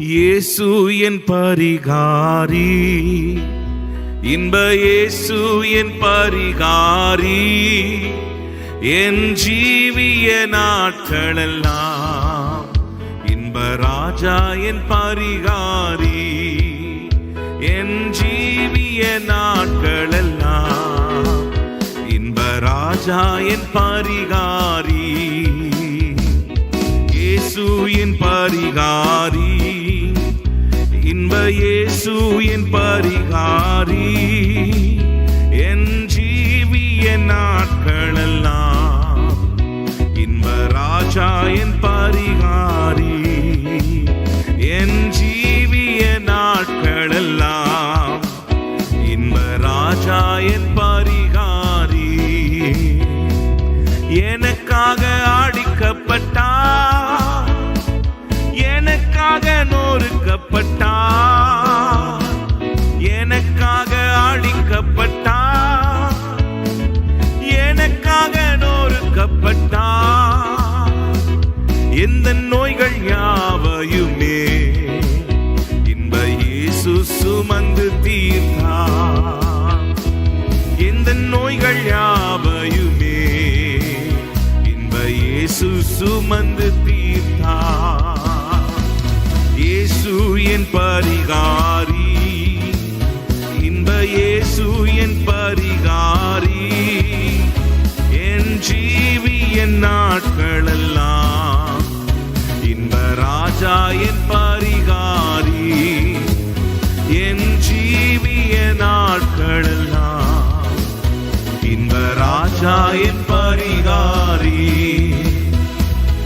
இயேசு என் பரிகாரி. இன்ப இயேசு என் பரிகாரி. என் ஜீவிய நாட்களெல்லாம் இன்ப ராஜா என் பரிகாரி. என் ஜீவிய நாட்களெல்லாம் இன்ப ராஜா என் பரிகாரி. இயேசு என் பரிகாரி. இயேசு என் பரிகாரி. என் ஜீவிய நாட்களெல்லாம் இன்ப ராஜா என் பரிகாரி. என் ஜீவிய நாட்களெல்லாம் இன்ப ராஜா என் பரிகாரி. எனக்காக ஆடிக்கப்பட்டா எனக்காக நோறுக்கப்பட்டா எந்த நோய்கள் யாவையுமே. இன்ப இயேசு சுமந்து தீர்த்தா எந்த நோய்கள் யாவையுமே. இன்ப இயேசு சுமந்து தீர்த்தா இயேசு என் பரிகாரி. இன்ப இயேசு என் பரிகாரி. என் ஜீவி என்ன ராஜா என் பரிகாரி என் ஜீவிய நாட்களெல்லாம். இன்ப ராஜா என் பரிகாரி